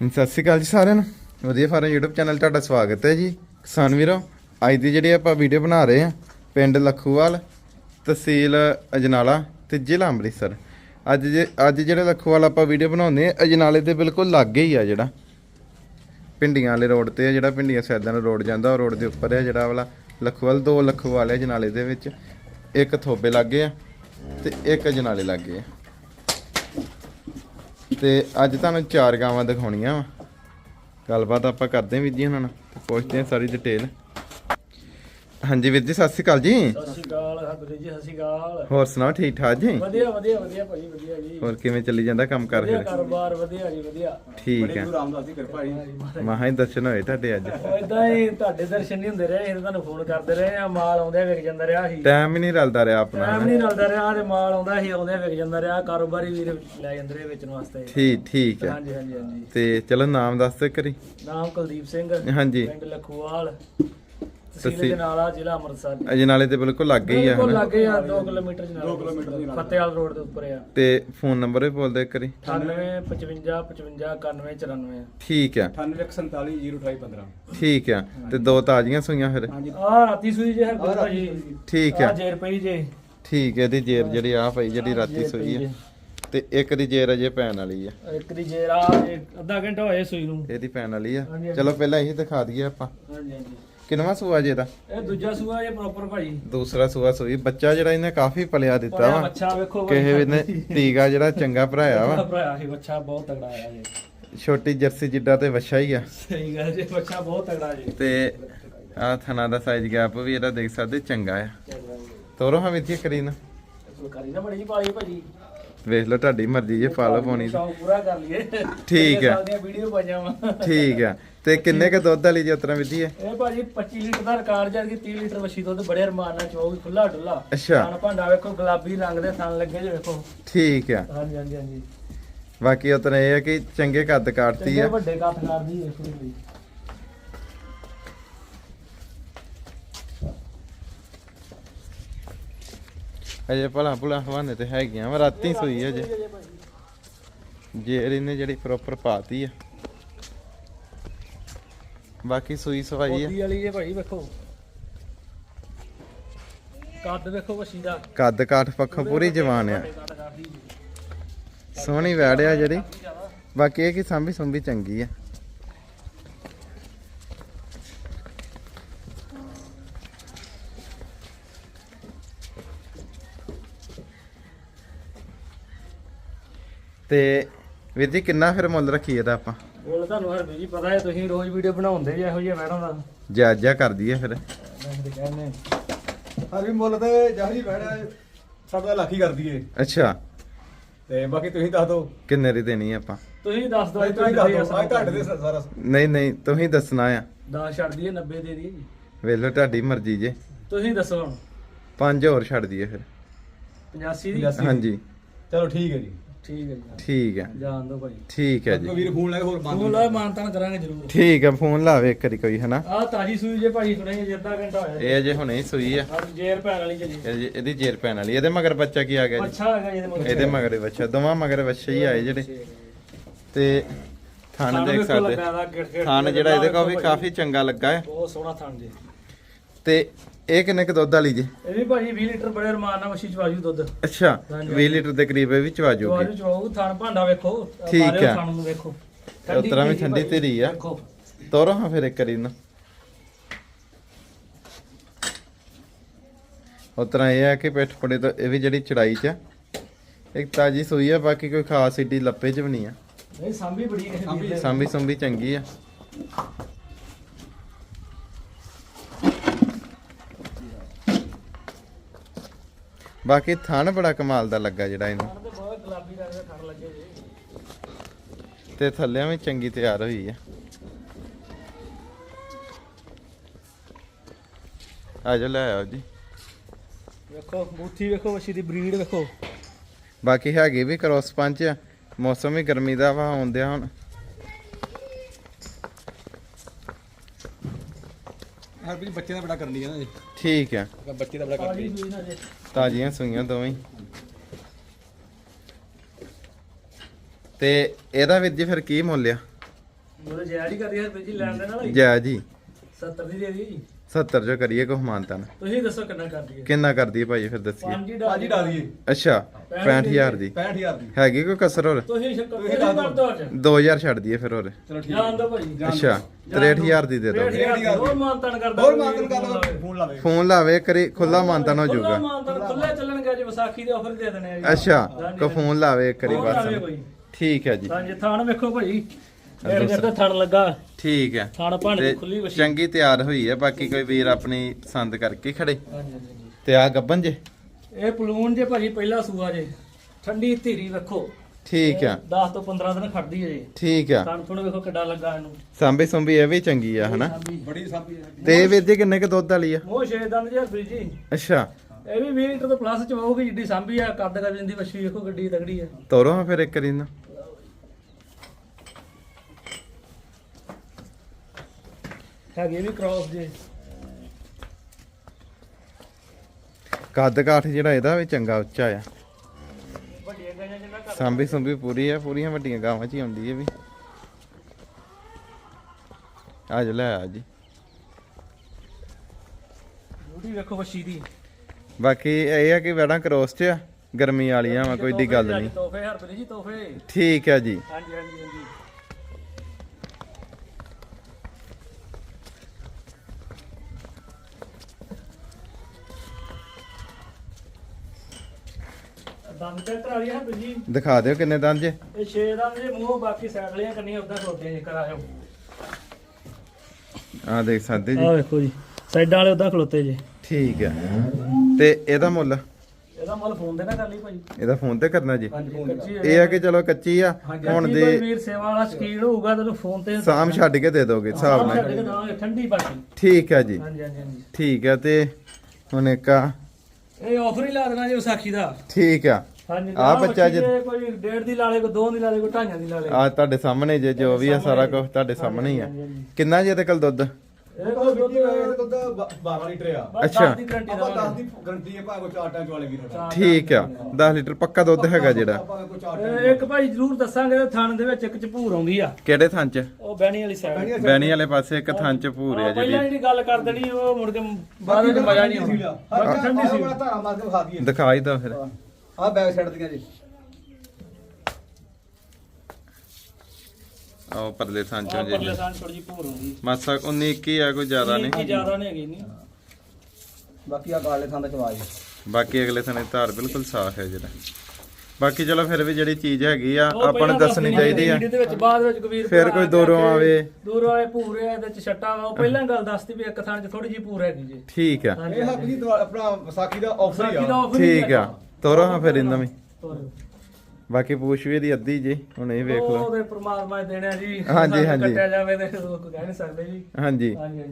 ਸਤਿ ਸ਼੍ਰੀ ਅਕਾਲ ਜੀ ਸਾਰਿਆਂ ਨੂੰ। ਵਧੀਆ ਫਾਰਮ YouTube ਚੈਨਲ ਤੁਹਾਡਾ ਸਵਾਗਤ ਹੈ ਜੀ। ਕਿਸਾਨ ਵੀਰੋ, ਅੱਜ ਦੀ ਜਿਹੜੀ ਆਪਾਂ ਵੀਡੀਓ ਬਣਾ ਰਹੇ ਹਾਂ, ਪਿੰਡ ਲਖੂਵਾਲ, ਤਹਿਸੀਲ ਅਜਨਾਲਾ ਤੇ ਜ਼ਿਲ੍ਹਾ ਅੰਮ੍ਰਿਤਸਰ। ਅੱਜ ਜੇ, ਅੱਜ ਜਿਹੜਾ ਲਖੂਵਾਲ ਆਪਾਂ ਵੀਡੀਓ ਬਣਾਉਂਦੇ ਆ ਅਜਨਾਲੇ ਦੇ ਬਿਲਕੁਲ ਲਾਗੇ ਹੀ ਆ ਜਿਹੜਾ। ਪਿੰਡੀਆਂ ਵਾਲੇ ਰੋਡ ਤੇ ਆ, ਜਿਹੜਾ ਪਿੰਡੀਆਂ ਸੈਦਾਂ ਨੂੰ ਰੋਡ ਜਾਂਦਾ, ਉਹ ਰੋਡ ਦੇ ਉੱਪਰ ਆ ਜਿਹੜਾ ਵਾਲਾ ਲਖੂਵਾਲ, ਦੋ ਲਖੂਵਾਲ ਆ ਅਜਨਾਲੇ ਦੇ ਵਿੱਚ। ਇੱਕ ਥੋਬੇ ਲੱਗੇ ਆ ਤੇ ਇੱਕ ਅਜਨਾਲੇ ਲੱਗੇ ਆ। ਤੇ ਅੱਜ ਤੁਹਾਨੂੰ ਚਾਰ ਗਾਵਾਂ ਦਿਖਾਉਣੀਆਂ ਵਾ। ਗੱਲਬਾਤ ਆਪਾਂ ਕਰਦੇ ਹਾਂ ਵੀਰ ਜੀ ਉਹਨਾਂ ਨਾਲ ਪੁੱਛਦੇ ਹਾਂ ਸਾਰੀ ਡਿਟੇਲ ਹਾਂਜੀ ਵੀਰ ਜੀ ਸਤਿ ਸ਼੍ਰੀ ਅਕਾਲ ਜੀ। ਸਤਿ ਸ਼੍ਰੀ ਅਕਾਲ ਹਰਬੀਰ ਜੀ ਸਤਿ ਸ਼੍ਰੀ ਅਕਾਲ। ਹੋਰ ਸੁਣਾਓ ਠੀਕ ਠਾਕ ਜੀ? ਵਧੀਆ ਵਧੀਆ ਵਧੀਆ ਭਾਜੀ ਵਧੀਆ ਜੀ। ਹੋਰ ਕਿਵੇਂ ਚੱਲੀ ਜਾਂਦਾ ਕੰਮ ਕਰ ਵਧੀਆ ਫਿਰ? ਕਾਰੋਬਾਰ ਵਧੀਆ ਜੀ ਵਧੀਆ। ਠੀਕ ਹੈ ਰਾਮਦਾਸ ਦੀ ਕਿਰਪਾ ਜੀ। ਮਹਾਂ ਹੀ ਦਰਸ਼ਨ ਹੋਏ ਤੁਹਾਡੇ ਅੱਜ। ਇਦਾਂ ਹੀ ਤੁਹਾਡੇ ਦਰਸ਼ਨ ਨਹੀਂ ਹੁੰਦੇ ਰਹੇ ਅਸੀਂ ਤੁਹਾਨੂੰ ਫੋਨ ਕਰਦੇ ਰਹੇ ਆ ਮਾਲ ਆਉਂਦਿਆਂ ਵਿਕ ਜਾਂਦਾ ਰਿਹਾ ਸੀ। ਟਾਈਮ ਹੀ ਨਹੀਂ ਰਲਦਾ ਰਿਹਾ ਆਪਣਾ ਟਾਈਮ ਨਹੀਂ ਰਲਦਾ ਰਿਹਾ ਤੇ ਮਾਲ ਆਉਂਦਾ ਸੀ ਆਉਂਦਿਆਂ ਵਿਕ ਜਾਂਦਾ ਰਿਹਾ ਕਾਰੋਬਾਰੀ ਵੀਰ ਲੈ ਜਾਂਦੇ ਰਹੇ ਵੇਚਣ ਵਾਸਤੇ। ਠੀਕ ਠੀਕ ਹੈ ਹਾਂਜੀ ਹਾਂਜੀ ਹਾਂਜੀ। ਤੇ ਚਲੋ ਨਾਮ ਦੱਸ ਦਿਓ ਕਰੀ ਨਾਮ ਕੁਲਦੀਪ ਸਿੰਘ ਹਾਂਜੀ। ਪਿੰਡ ਲਖੂਵਾਲ। ਤਹਿਸੀਲ ਦੇ ਨਾਲ ਆ ਜ਼ਿਲ੍ਹਾ ਅੰਮ੍ਰਿਤਸਰ। ਅਜਨਾਲੇ ਤੇ ਬਿਲਕੁਲ ਲੱਗੇ ਹੀ ਆ ਬਿਲਕੁਲ ਹਨਾ? ਲੱਗੇ ਆ 2 ਕਿਲੋਮੀਟਰ ਜਨਾਬ 2 ਕਿਲੋਮੀਟਰ ਫਤਿਆਲ ਰੋਡ ਦੇ ਉੱਪਰ ਆ। ਤੇ ਫੋਨ ਨੰਬਰ ਵੀ ਬੋਲ ਦਿਓ ਕਰੀ 98 55 55 91 94 ਠੀਕ ਹੈ 98470815 ਠੀਕ ਹੈ ਤੇ ਦੋ ਤਾਜ਼ੀਆਂ ਸੂਈਆਂ ਫਿਰ। ਆ ਰਾਤੀ ਸੂਈ ਜੇ ਹਰਬੀਰ ਭਾਜੀ। ਠੀਕ ਆ। ਹੈ ਜੇਰ ਪਈ ਜੇ। ਠੀਕ ਹੈ ਇਹਦੀ ਜੇਰ ਜਿਹੜੀ ਆ ਪਈ ਜਿਹੜੀ ਰਾਤੀ ਸੂਈ ਆ। ਤੇ ਇੱਕ ਦੀ ਜੇਰ ਅਜੇ ਪੈਣ ਵਾਲੀ ਆ। ਇੱਕ ਦੀ ਜੇਰ ਆ ਇਹ ਅੱਧਾ ਘੰਟਾ ਹੋਇਆ ਸੂਈ ਨੂੰ। ਇਹਦੀ ਪੈਣ ਵਾਲੀ ਆ। ਹਾਂਜੀ, ਹਾਂਜੀ। ਚਲੋ ਪਹਿਲਾਂ ਇਹੀ ਦਿਖਾ ਦਈਏ ਆਪਾਂ। ਹਾਂਜੀ ਹਾਂਜੀ। ਕਿੰਨਵਾ ਸੂਆ ਜੇ ਦਾ ਇਹ ਦੂਜਾ ਸੂਆ ਜੇ ਪ੍ਰੋਪਰ ਭਾਜੀ। ਦੂਸਰਾ ਸੂਆ ਸੂਈ। ਬੱਚਾ ਜਿਹੜਾ ਇਹਨੇ ਕਾਫੀ ਪਲਿਆ ਦਿੱਤਾ ਵਾ। ਬੱਚਾ ਵੇਖੋ ਕਿਸੇ ਵੀ ਨੇ ਟੀਕਾ ਜਿਹੜਾ ਚੰਗਾ ਭਰਾਇਆ ਵਾ। ਭਰਾ ਇਹ ਬੱਚਾ ਬਹੁਤ ਤਗੜਾ ਆਇਆ ਜੀ। ਛੋਟੀ ਜਰਸੀ ਜਿੱਡਾ ਤੇ ਵੱਛਾ ਹੀ ਆ। ਸਹੀ ਗੱਲ ਜੀ ਬੱਚਾ ਬਹੁਤ ਤਗੜਾ ਜੀ। ਤੇ ਆ ਥਣਾ ਦਾ ਸਾਈਜ਼ ਗੈਪ ਵੀ ਇਹਦਾ ਦੇਖ ਸਕਦੇ ਚੰਗਾ ਆ। ਤੋਰੋ ਹਾਂ ਵਿੱਚੇ ਕਰੀ ਨਾ ਫੁਲਕਾਰੀ ਨਾ ਬੜੀ ਜੀ ਪਾਲੀ ਭਾਜੀ। ਵੇਖ ਲਓ ਤੁਹਾਡੀ ਮਰਜ਼ੀ ਜੇ ਫਾਲੋ ਪਾਉਣੀ। ਸ਼ੌਂਕ ਪੂਰਾ ਕਰ ਲਈਏ। ਠੀਕ ਹੈ। ਦੀਆਂ ਵੀਡੀਓ ਪਾਈਆਂ ਵਾ। ਠੀਕ ਆ ਤੇ ਕਿੰਨੇ ਕ ਦੁੱਧ ਵਾਲੀ ਜੇ ਉਤਰਾ ਵਿੱਧੀ ਹੈ? ਇਹ ਭਾਜੀ 25 ਲੀਟਰ ਦਾ ਰਿਕਾਰਡ ਜਦ ਕਿ 30 ਲੀਟਰ ਵਸ਼ੀ ਦੁੱਧ ਬੜੇ ਅਰਮਾਨ ਨਾਲ ਚੋਗ ਖੁੱਲਾ ਡੁੱਲਾ ਅੱਛਾ। ਥਣ ਭਾਂਡਾ ਵੇਖੋ ਗੁਲਾਬੀ ਰੰਗ ਦੇ ਥਣ ਲੱਗੇ ਜੇ ਵੇਖੋ। ਠੀਕ ਆ ਹਾਂਜੀ ਹਾਂਜੀ ਹਾਂਜੀ। ਬਾਕੀ ਉਤਰਾ ਇਹ ਹੈ ਕਿ ਚੰਗੇ ਕੱਦ ਕਾਟਤੀ ਆ ਵੱਡੇ ਕੱਥ ਕਰਦੀ ਵੇਖੋ ਅਜੇ ਭਲਾ ਭੁਲਾ ਹਵਾਨੇ ਤੇ ਹੈਗੀਆਂ ਵਾ ਰਾਤੀ ਸੂਈ ਅਜੇ। ਜੇਰ ਇਹਨੇ ਜਿਹੜੀ ਪ੍ਰੋਪਰ ਪਾਤੀ ਆ। ਬਾਕੀ ਸੂਈ ਸਵਾਈ ਆ। ਬੋਦੀ ਵਾਲੀ ਜੇ ਭਾਈ ਵੇਖੋ। ਕੱਦ ਵੇਖੋ ਵਸ਼ੀ ਦਾ। ਕੱਦ ਕਾਠ ਪੱਖੋਂ ਪੂਰੀ ਜਵਾਨ ਆ। ਸੋਹਣੀ ਵੈੜਿਆ ਜਿਹੜੀ। ਬਾਕੀ ਇਹ ਕਿ ਸੰਭੀ ਸੰਭੀ ਚੰਗੀ ਆ। ਤੇ ਵੀਰ ਜੀ ਕਿੰਨਾ ਫਿਰ ਮੁੱਲ ਰੱਖੀ ਇਹਦਾ ਆਪਾਂ? ਬੋਲ ਤੁਹਾਨੂੰ ਹਰ ਜੀ ਪਤਾ ਹੈ ਤੁਸੀਂ ਰੋਜ਼ ਵੀਡੀਓ ਬਣਾਉਂਦੇ ਜੀ ਇਹੋ ਜਿਹੇ ਮੈਡਮ ਦਾ। ਜਾਇਜ਼ਾ ਕਰ ਦਈਏ ਫਿਰ। ਮੈਂ ਤੇ ਕਹਿੰਦੇ ਹਾਂ ਵੀ ਮੁੱਲ ਤੇ ਜਹਰੀ ਬਹਿਣਾ ਸਾਡਾ ਲੱਖ ਹੀ ਕਰ ਦਈਏ। ਅੱਛਾ। ਤੇ ਬਾਕੀ ਤੁਸੀਂ ਦੱਸ ਦਿਓ। ਕਿੰਨੇ ਦੀ ਦੇਣੀ ਆ ਆਪਾਂ? ਤੁਸੀਂ ਦੱਸ ਦਿਓ ਤੁਸੀਂ ਦੱਸ ਦਿਓ ਅੱਜ ਤੁਹਾਡੇ ਦੇ ਸਾਰਾ ਨਹੀਂ ਨਹੀਂ ਤੁਸੀਂ ਦੱਸਣਾ ਆ। 10 ਛੱਡ ਦਈਏ 90 ਦੇ ਦਈਏ ਜੀ। ਵੇਖ ਲਓ ਤੁਹਾਡੀ ਮਰਜ਼ੀ ਜੇ। ਤੁਸੀਂ ਦੱਸੋ ਹੁਣ। ਪੰਜ ਹੋਰ ਛੱਡ ਦਈਏ ਫਿਰ। 85 ਦੀ? 85 ਹਾਂਜੀ। ਚਲੋ ਠੀਕ ਹੈ ਜੀ। ਠੀਕ ਹੈ ਜੀ। ਠੀਕ ਹੈ। ਜਾਣ ਦਿਓ ਭਾਈ। ਠੀਕ ਹੈ ਜੀ। ਕੋਈ ਵੀਰ ਫੋਨ ਲੈ ਕੇ ਹੋਰ ਬੰਦ ਫੋਨ ਲਾ ਮਾਨਤਾਨ ਕਰਾਂਗੇ ਜ਼ਰੂਰ। ਠੀਕ ਹੈ ਫੋਨ ਲਾਵੇ ਇੱਕ ਵਾਰੀ ਕੋਈ ਹਨਾ? ਆਹ ਤਾਜੀ ਸੂਈ ਜੇ ਭਾਈ ਸੁਣੇ ਜੇ ਅੱਧਾ ਘੰਟਾ ਹੋਇਆ। ਇਹ ਅਜੇ ਹੁਣੇ ਹੀ ਸੂਈ ਆ। ਆ ਜੇਰ ਭੈਣ ਵਾਲੀ ਜੀ ਇਹ ਜੀ- ਇਹਦੀ ਜੇਰ ਪੈਣ ਵਾਲੀ। ਇਹਦੇ ਮਗਰ ਬੱਚਾ ਕੀ ਆ ਗਿਆ ਜੀ? ਅੱਛਾ ਹੈਗਾ ਇਹਦੇ ਮਗਰ। ਇਹਦੇ ਮਗਰ ਬੱਚਾ। ਦੋਵਾਂ ਮਗਰ ਬੱਚੇ ਹੀ ਆਏ ਜਿਹੜੇ। ਤੇ ਥਣ ਦੇਖ ਸਕਦੇ। ਥਣ ਜਿਹੜਾ ਇਹਦੇ ਕੋਲ ਵੀ ਕਾਫੀ ਚੰਗਾ ਲੱਗਾ ਹੈ। ਬਹੁਤ ਸੋਹਣਾ ਥਣ ਜੀ। ਤੇ ਇਹ ਕਿੰਨੇ ਕ ਦੁੱਧ ਵਾਲੀ ਜੀ? ਇਹ ਵੀ ਭਾਜੀ 20 ਲੀਟਰ ਬੜੇ ਰਮਾਨ ਨਾਲ ਮੱਛੀ ਚਵਾਜੂ ਦੁੱਧ। ਅੱਛਾ ਹਾਂਜੀ। 20 ਲੀਟਰ ਦੇ ਕਰੀਬ ਇਹ ਵੀ ਚਵਾ ਚਵਾਜੂ ਚਵਾਉ ਥਣ ਭਾਂਡਾ ਵੇਖੋ ਠੀਕ ਮਾਰਿਓ ਹੈ। ਥਣ ਨੂੰ ਵੇਖੋ। ਉਤਰਾਂ ਵੀ ਠੰਡੀ ਭਾਈ, ਧੀਰੀ ਆ। ਵੇਖੋ। ਤੋਰੋ ਹਾਂ ਫਿਰ ਇੱਕ ਵਾਰੀ ਨਾ ਉਤਰਾ ਇਹ ਆ ਕਿ ਪਿੱਠ ਪੜੇ ਤੋਂ ਇਹ ਵੀ ਜਿਹੜੀ ਚੜਾਈ ਚ ਆ, ਇੱਕ ਤਾਜੀ ਸੂਈ ਆ ਬਾਕੀ ਕੋਈ ਖਾਸ ਏਡੀ ਲੱਪੇ ਚ ਵੀ ਨਹੀਂ ਆ। ਨਹੀਂ ਸਾਂਭੀ ਬੜੀ ਹੈ। ਸੰਭੀ। ਸੰਭੀ ਚੰਗੀ ਆ। ਬਾਕੀ ਥਣ ਬੜਾ ਕਮਾਲ ਦਾ ਲੱਗਾ ਜਿਹੜਾ ਇਹਨੂੰ। ਤੇ ਬਹੁਤ ਗੁਲਾਬੀ ਰੰਗ ਦੇ ਥਣ ਲੱਗੇ ਜੀ। ਤੇ ਥੱਲਿਆਂ ਵੀ ਚੰਗੀ ਤਿਆਰ ਹੋਈ ਆ। ਆ ਜਾ ਲੈ ਆਓ ਜੀ। ਵੇਖੋ ਬੂਥੀ ਵੇਖੋ ਮੱਛੀ ਦੀ ਬਰੀਡ ਵੇਖੋ। ਬਾਕੀ ਹੈਗੇ ਵੀ ਕ੍ਰੋਸ ਪੰਚ ਆ। ਮੌਸਮ ਵੀ ਗਰਮੀ ਦਾ ਵਾ ਆਉਂਦਿਆ ਹੁਣ। ਹਰ ਵੀ ਬੱਚੇ ਦਾ ਬੜਾ ਕਰਨੀ ਹੈ ਨਾ ਜੀ ਠੀਕ ਆ। ਬੱਚੇ ਦਾ ਬੜਾ ਤਾਜੀ ਕਰਨੀ ਤਾਜ਼ੀਆਂ ਸੂਈਆਂ ਦੋਵੇਂ। ਹੀ। ਤੇ ਇਹਦਾ ਵੀਰ ਜੀ ਫਿਰ ਕੀ ਮੁੱਲ ਆ? ਉਹਦੇ ਜਾਇਜ਼ ਹੀ ਕਰਦੀ ਹਰਪ੍ਰੀਤ ਜੀ ਲੈਣ ਦੇ ਨਾਲ ਹੀ। ਜੈ ਜੀ। 70 ਦੀ ਦੇ ਦੀ। ਜੀ 70 ਜੋ ਕਰੀਏ ਕੋ ਮਾਨਤਨ ਤੁਸੀਂ ਦੱਸੋ ਕਿੰਨਾ ਕਰਦੀ ਹੈ? ਕਿੰਨਾ ਕਰਦੀ ਹੈ ਭਾਈ ਫਿਰ ਦੱਸੀਏ। ਪੰਜ ਹੀ ਭਾਜੀ ਡਾ ਦਈਏ ਅੱਛਾ 65000 ਦੀ। 65000 ਦੀ। ਹੈਗੀ ਕੋਈ ਕਸਰ ਹੋਰ? ਤੁਸੀਂ ਸ਼ੱਕਰ ਤੁਸੀਂ ਦੱਸ ਕਰ ਦੋ ਅੱਜ 2000 ਛੱਡ ਦਈਏ ਫਿਰ ਹੋਰ। ਚਲੋ ਠੀਕ ਜਾਣ ਦੋ ਭਾਜੀ ਅੱਛਾ 63000 ਦੀ ਦੇ ਦੋ। ਹੋਰ ਮਾਨਤਨ ਕਰਦਾ ਹੋਰ ਮਾਤਨ ਕਰ ਫੋਨ ਲਾਵੇ। ਫੋਨ ਲਾਵੇ। ਕਰੀ ਖੁੱਲਾ ਮਾਨਤਨ ਹੋ ਖੁੱਲਾ ਜਾਊਗਾ। ਮਾਨਤਨ ਖੁੱਲੇ ਚੱਲਣਗੇ ਅੱਜ ਵਿਸਾਖੀ ਦੇ ਆਫਰ ਦੇ ਦੇਣੇ ਆ ਜੀ। ਅੱਛਾ ਹਾਂਜੀ, ਕੋ ਫੋਨ ਲਾਵੇ ਕਰੀ ਹੋਰ ਲਾਵੇ ਬਸ ਕੋਈ। ਠੀਕ ਹੈ ਜੀ। ਤਾਂ ਜੇ ਥਾਣ ਵੇਖੋ ਭਾਈ। ਇਹ ਜਿਹੜਾ ਥਣ ਲੱਗਾ। ਠੀਕ ਹੈ। ਥਣ ਭਾਂਡੇ ਤੇ ਦੀ ਖੁੱਲੀ ਵਸ਼ੀ ਚੰਗੀ ਤਿਆਰ ਹੋਈ ਹੈ ਬਾਕੀ ਕੋਈ ਵੀਰ ਆਪਣੀ ਪਸੰਦ ਕਰਕੇ ਖੜੇ। ਹਾਂਜੀ ਹਾਂਜੀ ਹਾਂਜੀ। ਤੇ ਆ ਗੱਬਨ ਜੇ? ਇਹ ਪਲੂਨ ਜੇ ਭਾਜੀ ਪਹਿਲਾ ਸੂਆ ਜੇ। ਠੰਡੀ ਧੀਰੀ ਵੇਖੋ ਠੀਕ ਆ। 10 ਤੋਂ 15 ਦਿਨ ਖੜਦੀ ਹੈ ਜੀ। ਠੀਕ ਆ। ਥਣ ਥਣ ਵੇਖੋ ਕਿੱਡਾ ਲੱਗਾ ਇਹਨੂੰ। ਸਾਂਭੀ ਸੁੰਭੀ ਇਹ ਵੀ ਚੰਗੀ ਆ ਹਨਾ। ਬੜੀ ਸਾਂਭੀ। ਤੇ ਵੀਰ ਜੀ ਕਿੰਨੇ ਕ ਦੁੱਧ ਵਾਲੀ ਆ? ਮੋਹ ਛੇ ਦੰਦ ਜੇ ਹਰਪ੍ਰੀਤ ਜੀ। ਅੱਛਾ। ਇਹ ਵੀ 20 ਲੀਟਰ ਤੋਂ ਪਲੱਸ ਚ ਵਾਹੂਗੀ ਜਿੱਡੀ ਸਾਂਭੀ ਆ ਕੱਦ ਕਰ ਜਾਂਦੀ ਵੱਛੀ ਵੇਖੋ ਗੱਡੀ ਤਗੜੀ ਆ। ਤੋਰੋ ਫਿਰ ਇੱਕ ਵਾਰੀ ਹੈਗੇ ਵੀ ਕ੍ਰਾਸ ਜੇ। ਕੱਦ ਕਾਠ ਜਿਹੜਾ ਇਹਦਾ ਵੀ ਚੰਗਾ ਉੱਚਾ ਆ। ਵੱਡੀਆਂ ਗਾਈਆਂ ਜਿੰਨਾ ਕਰ ਸਾਂਭੀ ਸੁੰਭੀ ਪੂਰੀ ਆ ਪੂਰੀਆਂ ਵੱਡੀਆਂ ਗਾਵਾਂ 'ਚ ਹੀ ਆਉਂਦੀ ਇਹ ਵੀ। ਆ ਜਾ ਲੈ ਆ ਜੀ। ਬੂਟੀ ਵੇਖੋ ਵੱਛੀ ਦੀ। ਬਾਕੀ ਇਹ ਆ ਕਿ ਵੈੜਾਂ ਕਰੋਸ 'ਚ ਆ ਗਰਮੀ ਵਾਲੀਆਂ ਵਾ ਕੋਈ ਏਡੀ ਗੱਲ ਨਹੀਂ। ਤੋਹਫੇ ਹਰਪ੍ਰੀਤ ਜੀ ਤੋਹਫੇ। ਠੀਕ ਹੈ ਜੀ। ਹਾਂਜੀ ਹਾਂਜੀ ਹਾਂਜੀ। ਦੰਦ ਤੇ ਜੀ। ਦਿਖਾ ਦਿਓ ਕਿੰਨੇ ਦੰਦ ਜੇ। ਇਹ ਛੇ ਦੰਦ ਜੇ ਮੂੰਹ ਬਾਕੀ ਸਾਈਡ ਵਾਲੀਆਂ ਕੰਨੀਆਂ ਉਦਾਂ ਖਲੋਤੀਆਂ ਜੇ ਕਰਾਇਓ ਆ ਦੇਖ ਸਕਦੇ ਜੀ। ਆਹ ਵੇਖੋ ਜੀ ਸਾਈਡਾਂ ਵਾਲੇ ਉਦਾਂ ਖਲੋਤੇ ਜੇ। ਠੀਕ ਹੈ ਤੇ ਇਹਦਾ ਮੁੱਲ? ਇਹਦਾ ਮੁੱਲ ਫੋਨ ਦੇ ਨਾ ਕਰ ਲਈ ਭਾਈ। ਇਹਦਾ ਫੋਨ ਤੇ ਕਰਨਾ ਜੀ। ਹਾਂਜੀ ਕੱਚੀ ਇਹ ਆ ਕਿ ਚਲੋ ਕੱਚੀ ਆ ਹੁਣ ਜੇ ਦੀ ਵੀਰ ਸੇਵਾ ਵਾਲਾ ਸ਼ਕੀਨ ਹੋਊਗਾ ਤੈਨੂੰ ਫੋਨ ਤੇ ਸਾਮ ਛੱਡ ਕੇ ਦੇ ਦੋਗੇ ਹਿਸਾਬ ਨਾਲ। ਠੰਡੀ ਬਾਕੀ ਠੀਕ ਹੈ ਜੀ। ਹਾਂਜੀ ਹਾਂਜੀ ਹਾਂਜੀ। ਠੀਕ ਹੈ ਤੇ ਹੁਣ ਇੱਕ ਆ। ਇਹ ਆਫਰ ਹੀ ਲਾ ਦੇਣਾ ਜੀ ਵਿਸਾਖੀ ਦਾ। ਠੀਕ ਆ। ਹਾਂਜੀ ਆਹ ਬੱਚਾ ਜੇ- ਕੋਈ ਡੇਢ ਦੀ ਲਾਲੇ ਕੋਈ ਦੋ ਦੀ ਲਾਲੇ ਕੋਈ ਢਾਈਆਂ ਦੀ ਲਾਲੇ ਆ ਤੁਹਾਡੇ ਸਾਹਮਣੇ ਜੇ ਜੋ ਵੀ ਆ ਸਾਰਾ ਕੁਝ ਤੁਹਾਡੇ ਸਾਹਮਣੇ ਹੀ ਆ। ਕਿੰਨਾ ਜੇ ਤੇ ਕੱਲ ਦੁੱਧ? ਇਹ ਇਹ ਕੋਈ ਕੋਈ ਦੁੱਧ ਦੁੱਧ 12 ਲੀਟਰ ਆ। ਬਸ ਅੱਛਾ। ਦਸ ਦੀ ਗਰੰਟੀ ਆਪਾਂ 10 ਦਵਾਂਗੇ ਦੀ ਗਰੰਟੀ ਹੈ ਭਾਵੇਂ ਕੋਈ ਚਾਰ ਟਾਂ ਚਵਾਲੇ ਵੀਰ ਸਾਡਾ। ਠੀਕ ਆ। 10 ਲੀਟਰ ਪੱਕਾ ਦੁੱਧ ਹੈਗਾ ਜਿਹੜਾ। ਇੱਕ ਭਾਈ ਜ਼ਰੂਰ ਦੱਸਾਂਗੇ ਥਣ ਦੇ ਵਿੱਚ ਇੱਕ ਚਪੂਰ ਆਉਂਦੀ ਆ। ਕਿਹੜੇ ਥਾਂ ਚ? ਉਹ ਬਹਿਣੀ ਵਾਲੀ ਸਾਈਡ ਬੈਣੀ ਵਾਲੇ ਪਾਸੇ ਇੱਕ ਥਾਂ ਚ ਭੂਰ ਆ ਪਹਿਲਾਂ ਜਿਹੜੀ। ਜਿਹੜੀ ਗੱਲ ਕਰ ਦੇਣੀ ਉਹ ਮੁੜ ਕੇ ਬਾਅਦ ਵਿੱਚ ਮਜ਼ਾ ਨਹੀਂ ਆਉਂਦਾ ਠੰਡੀ ਸੀ ਕੇ ਦਿਖਾਈ ਦੋ ਫਿਰ। ਆ ਬੈਕ ਸਾਈਡ ਦੀਆਂ ਜੀ। ਆਓ ਪਰਲੇ ਥਾਂ ਆਹ ਚੋਂ ਪਰਲੇ ਜੀ। ਸਾਂ ਥੋੜੀ ਜਿਹੀ ਭੂਰ ਆਉਂਦੀ ਮਾਸਾ 19 21 ਆ ਕੋਈ ਜ਼ਿਆਦਾ ਨਹੀਂ। ਜ਼ਿਆਦਾ ਨਹੀਂ ਹੈਗੀ ਨਹੀਂ ਬਾਕੀ ਆ ਗਾਲੇ ਥਾਂ ਦਾ ਚਵਾ ਜੀ। ਬਾਕੀ ਅਗਲੇ ਥਾਂ ਦੀ ਧਾਰ ਬਿਲਕੁਲ ਸਾਫ਼ ਹੈ ਜਿਹੜਾ। ਬਾਕੀ ਚਲੋ ਫਿਰ ਵੀ ਜਿਹੜੀ ਚੀਜ਼ ਹੈਗੀ ਆ ਆਪਾਂ ਨੂੰ ਦੱਸਣੀ ਚਾਹੀਦੀ ਆ। ਵੀਡੀਓ ਦੇ ਵਿੱਚ ਬਾਅਦ ਵਿੱਚ ਕਬੀਰ ਫਿਰ ਭਰਾ ਕੋਈ ਦੂਰੋਂ ਆਵੇ। ਦੂਰੋਂ ਆਏ ਪੂਰੇ ਆ, ਇਹਦੇ ਚ ਛੱਟਾ ਵਾ। ਉਹ ਪਹਿਲਾਂ ਗੱਲ ਦੱਸਤੀ ਵੀ ਇੱਕ ਥਾਂ 'ਚ ਥੋੜੀ ਜਿਹੀ ਪੂਰ ਹੈਗੀ ਜੀ। ਠੀਕ ਆ। ਇਹ ਹੱਕ ਜੀ ਦਵਾ- ਆਪਣਾ ਵਿਸਾਖੀ ਦਾ ਆਫਰ ਹੀ ਦਾ ਆ। ਠੀਕ ਆ। ਤੋਰੋ ਹਾਂ ਫਿਰ ਇਹਨਾਂ ਵੀ। ਤੋਰੋ। ਬਾਕੀ ਪੂਛ ਵੀ ਦੀ ਅੱਧੀ ਜੀ ਹੁਣ ਇਹ ਵੇਖ ਲਓ। ਉਹਦੇ ਪ੍ਰਮਾਤਮਾ ਦੇ ਦੇਣਾ ਜੀ। ਹਾਂਜੀ, ਹਾਂਜੀ। ਕੱਟਿਆ ਜਾਵੇ ਤੇ ਕੋਈ ਕਹਿ ਨਹੀਂ ਸਕਦੇ ਜੀ। ਹਾਂਜੀ। ਹਾਂਜੀ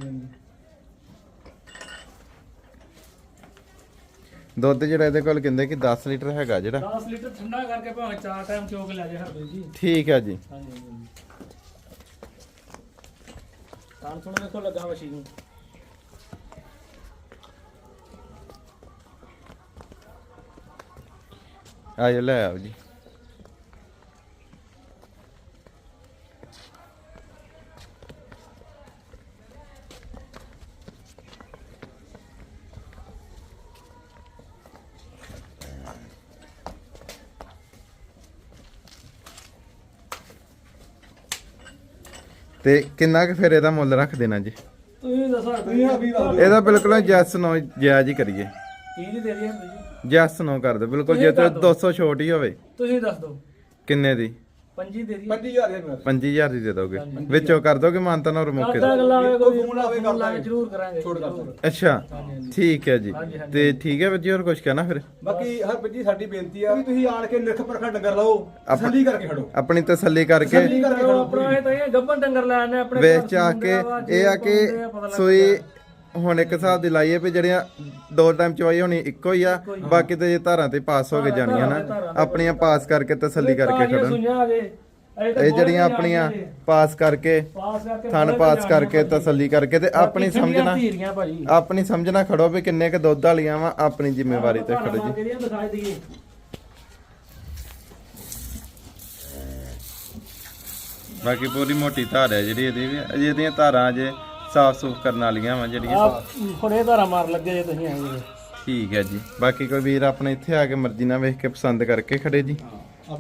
ਦੁੱਧ ਜਿਹੜਾ ਇਹਦੇ ਕੋਲ ਕਹਿੰਦੇ ਕਿ 10 ਲੀਟਰ ਹੈਗਾ ਜਿਹੜਾ। 10 ਲੀਟਰ ਠੰਡਾ ਕਰਕੇ ਭਾਵੇਂ ਚਾਰ ਟਾਈਮ ਚੋ ਕੇ ਲੈ ਜਾ ਹਰਬੀ ਜੀ। ਠੀਕ ਆ ਜੀ। ਹਾਂਜੀ ਹਾਂਜੀ। ਤਾਂ ਥੋੜਾ ਵੇਖੋ ਲੱਗਾ ਵਸ਼ੀ ਨੂੰ। ਆ ਜਾ ਲੈ ਆਓ ਜੀ ਤੇ ਕਿੰਨਾ ਕੁ ਫਿਰ ਇਹਦਾ ਮੁੱਲ ਰੱਖ ਦੇਣਾ ਜੀ? ਤੁਸੀਂ ਦੱਸੋ। ਤੁਸੀਂ ਆ ਵੀ ਦੱਸ ਦਿਓ। ਇਹਦਾ ਬਿਲਕੁਲ ਜੈਸ ਨੋ ਜਾਇਜ਼ ਹੀ ਕਰੀਏ। ਕੀ ਦੀ ਦੇ ਰਹੀ ਜੀ। ਜੈਸ ਨੋ ਕਰ ਦਿਓ ਬਿਲਕੁਲ ਜੇ ਤੇ ਕਰ ਦਿਓ। 200 ਛੋਟ ਹੀ ਹੋਵੇ। ਤੁਸੀਂ ਦੱਸ ਦਿਓ। ਕਿੰਨੇ ਦੀ? ਪੰਜੀ ਦੇ ਦੀ 25000 ਦੇ ਮੇਰੇ 25000 ਦੀ ਦੇ ਦੋਗੇ। ਵਿੱਚੋਂ ਕਰ ਦੋਗੇ ਮਾਨਤਾ ਨਾਲ ਮੌਕੇ ਕਰਦਾ ਤੇ ਗੱਲਾਂ ਕੋਈ ਫੋਨ ਆਵੇ ਫੋਨ ਲਾ ਕੇ ਕਰਦਾ ਜ਼ਰੂਰ ਕਰਾਂਗੇ। ਛੋੜ ਕਰ ਜ਼ਰੂਰ। ਅੱਛਾ। ਠੀਕ ਹੈ ਜੀ। ਤੇ ਠੀਕ ਹੈ ਬੱਜੀ ਹੋਰ ਕੁਝ ਕਹਿਣਾ ਫਿਰ? ਬਾਕੀ ਹਰ ਬੱਜੀ ਸਾਡੀ ਬੇਨਤੀ ਆ ਵੀ ਤੁਸੀਂ ਆਣ ਕੇ ਨਿਰਖ ਪਰਖਾ ਡੰਗਰ ਲਓ ਤਸੱਲੀ ਕਰਕੇ ਖੜੋ। ਆਪਣੀ ਤਸੱਲੀ ਕਰਕੇ ਤਸੱਲੀ ਕਰਕੇ ਖੜੋ ਆਪਣਾ। ਇਹ ਤਾਂ ਇਹ ਗੱਬਨ ਡੰਗਰ ਲੈਣੇ ਆਪਣੇ ਵੇਚ ਆ ਕੇ ਇਹ ਆ ਕਿ ਸੋਈ ਹੁਣ ਇੱਕ ਹਿਸਾਬ ਦੀ ਲਾਈਏ ਵੀ ਜਿਹੜੀਆਂ ਦੋ ਟਾਈਮ ਚਵਾਈ ਹੋਣੀ ਇੱਕੋ ਹੀ ਆ ਬਾਕੀ ਤੇ ਜੇ ਧਾਰਾਂ ਤੇ ਪਾਸ ਹੋ ਕੇ ਜਾਣੀਆਂ ਨਾ ਆਪਣੀਆਂ ਪਾਸ ਕਰਕੇ ਤਸੱਲੀ ਕਰਕੇ ਖੜਨ। ਇਹ ਜਿਹੜੀਆਂ ਆਪਣੀਆਂ ਪਾਸ ਕਰਕੇ ਥਣ ਪਾਸ ਕਰਕੇ ਤਸੱਲੀ ਕਰਕੇ ਤੇ ਆਪਣੀ ਸਮਝਣਾ ਆਪਣੀ ਸਮਝਣਾ ਖੜੋ ਵੀ ਕਿੰਨੇ ਕ ਦੁੱਧ ਵਾਲੀਆਂ ਵਾ ਆਪਣੀ ਜ਼ਿੰਮੇਵਾਰੀ ਤੇ ਖੜੋ ਜੀ। ਬਾਕੀ ਪੂਰੀ ਮੋਟੀ ਧਾਰ ਹੈ ਜਿਹੜੀ ਇਹਦੀ ਵੀ ਅਜੇ ਇਹਦੀਆਂ ਧਾਰਾਂ ਅਜੇ ਸਾਫ਼ ਸੂਫ ਕਰਨ ਵਾਲੀਆਂ ਵਾ ਜਿਹੜੀਆਂ। ਆ ਹੁਣੇ ਧਾਰਾ ਮਾਰ ਲੱਗੇ ਜੇ ਤੁਸੀਂ ਆਏ ਜੀ ਠੀਕ ਹੈ ਜੀ। ਬਾਕੀ ਕੋਈ ਵੀਰ ਆਪਣੇ ਇੱਥੇ ਆ ਕੇ ਮਰਜ਼ੀ ਨਾਲ ਵੇਖ ਕੇ ਪਸੰਦ ਕਰਕੇ ਖੜੇ ਜੀ।